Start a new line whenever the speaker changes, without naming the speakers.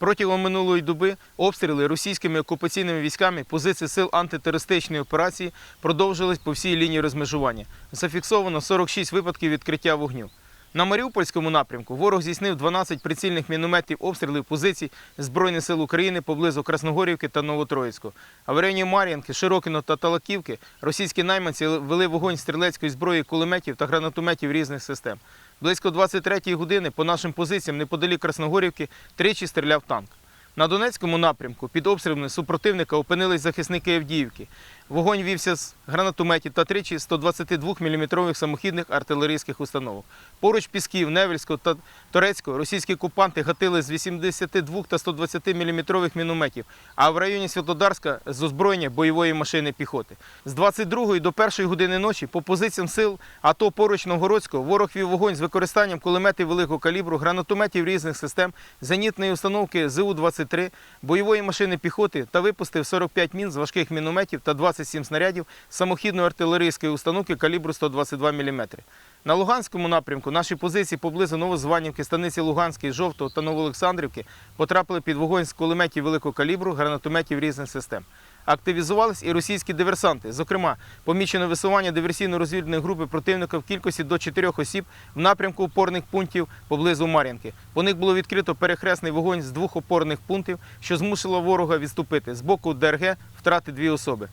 Протягом минулої доби обстріли російськими окупаційними військами позиції сил антитерористичної операції продовжились по всій лінії розмежування. Зафіксовано 46 випадків відкриття вогню. На Маріупольському напрямку ворог здійснив 12 прицільних мінометів обстрілів позицій Збройних сил України поблизу Красногорівки та Новотроїцького. А в районі Мар'їнки, Широкино та Талаківки російські найманці вели вогонь стрілецької зброї, кулеметів та гранатометів різних систем. Близько 23-ї години по нашим позиціям неподалік Красногорівки тричі стріляв танк. На Донецькому напрямку під обстрілами супротивника опинились захисники Авдіївки. Вогонь вівся з гранатометів та тричі 122 мм самохідних артилерійських установок. Поруч Пісків, Невельського та Торецького російські окупанти гатили з 82 та 120 мм мінометів, а в районі Святодарська з озброєння бойової машини піхоти. З 22 до 1 години ночі по позиціям сил АТО поруч Новгородського ворог вів вогонь з використанням кулеметів великого калібру, гранатометів різних систем, зенітної установки ЗУ-23, бойової машини піхоти та випустив 45 мін з важких мінометів та 27 снарядів самохідної артилерійської установки калібру 122 мм. На Луганському напрямку наші позиції поблизу Новозванівки, станиці Луганської, Жовтого та Новоолександрівки потрапили під вогонь з кулеметів великого калібру, гранатометів різних систем. Активізувались і російські диверсанти. Зокрема, помічено висування диверсійно-розвідної групи противника в кількості до 4 осіб в напрямку опорних пунктів поблизу Мар'їнки. По них було відкрито перехресний вогонь з двох опорних пунктів, що змусило ворога відступити. З боку ДРГ втрати дві особи.